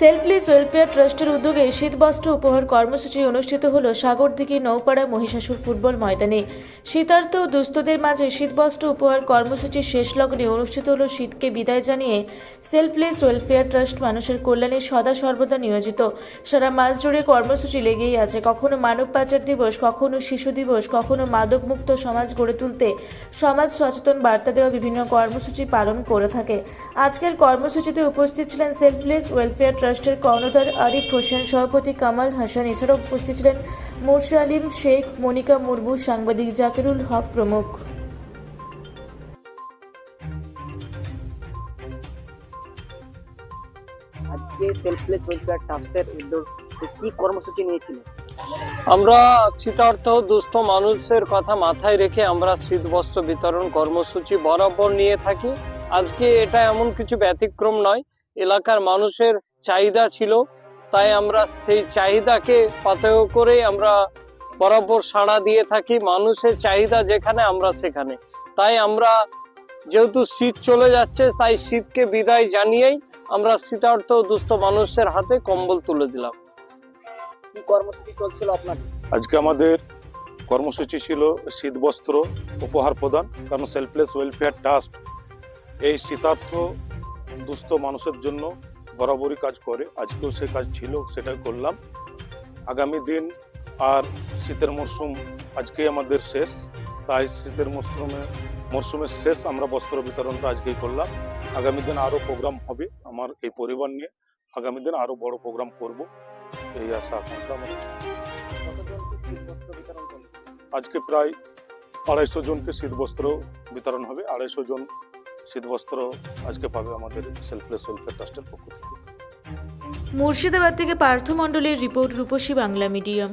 Selfless welfare ট্রাস্টের উদ্যোগে শীতবস্ত্র উপহার কর্মসূচি অনুষ্ঠিত হলো সাগরদিঘি নৌপাড়া মহিষাসুর ফুটবল ময়দানে। শীতার্থ ও দুস্থদের মাঝে শীতবস্ত্র উপহার কর্মসূচির শেষ লগ্নে অনুষ্ঠিত হল শীতকে বিদায় জানিয়ে সেলফলেস ওয়েলফেয়ার ট্রাস্ট মানুষের কল্যাণে সদা সর্বদা নিয়োজিত। সারা মাস জুড়ে কর্মসূচি লেগেই আছে। কখনো মানব পাচার দিবস, কখনো শিশু দিবস, কখনো মাদকমুক্ত সমাজ গড়ে তুলতে সমাজ সচেতন বার্তা দেওয়া বিভিন্ন কর্মসূচি পালন করে থাকে। আজকের কর্মসূচিতে উপস্থিত ছিলেন সেলফলেস ওয়েলফেয়ার ট্রাস্টের কর্ণধার আরিফ হোসেন সভাপতি কামাল হাসান এছাড়াও উপস্থিত ছিলেন মোর্শা আলিম শেখ মনিকা মুর্মু সাংবাদিক জাকিরুল হক প্রমুখ। আজকে সেলফলেস ওয়েলফেয়ার ট্রাস্টের উদ্যোগ কি কর্মসূচি নিয়েছিলেন আমরা শীতার্থ দুস্থ মানুষের কথা মাথায় রেখে আমরা শীত বস্ত্র বিতরণ কর্মসূচি বরাবর নিয়ে থাকি। আজকে এটা এমন কিছু ব্যতিক্রম নয়। এলাকার মানুষের চাহিদা ছিল তাই আমরা সেই চাহিদাকে পাথেয় করে আমরা বরাবর সাড়া দিয়ে থাকি মানুষের চাহিদা যেখানে আমরা সেখানে। তাই আমরা যেহেতু শীত চলে যাচ্ছে তাই শীতকে বিদায় জানিয়েই আমরা শীতার্থ দুস্থ মানুষের হাতে কম্বল তুলে দিলাম। কি কর্মসূচি চলছিল আপনার? আজকে আমাদের কর্মসূচি ছিল শীত বস্ত্র উপহার প্রদান কারণ সেলফলেস ওয়েলফেয়ার ট্রাস্ট এই শীতার্থ দুস্থ মানুষের জন্য বরাবরই কাজ করে। আজকেও সে কাজ ছিল, সেটা করলাম। আগামী দিন আর শীতের মরশুম আজকেই আমাদের শেষ। তাই শীতের মরশুমে, মরশুমের শেষ আমরা বস্ত্র বিতরণটা আজকেই করলাম। আগামী দিন আরও প্রোগ্রাম হবে আমার এই পরিবার নিয়ে। আগামী দিন আরও বড় প্রোগ্রাম করব। এই আশা আকাঙ্ক্ষা আমাদের আজকে প্রায় আড়াইশো জনকে শীত বস্ত্র বিতরণ হবে। আড়াইশো জন শীতবস্ত্র আজকে পাবে আমাদের সেলফলেস ওয়েলফেয়ার ট্রাস্টের পক্ষ থেকে। মুর্শিদাবাদ থেকে পার্থ মণ্ডলের রিপোর্ট রূপসী বাংলা মিডিয়াম।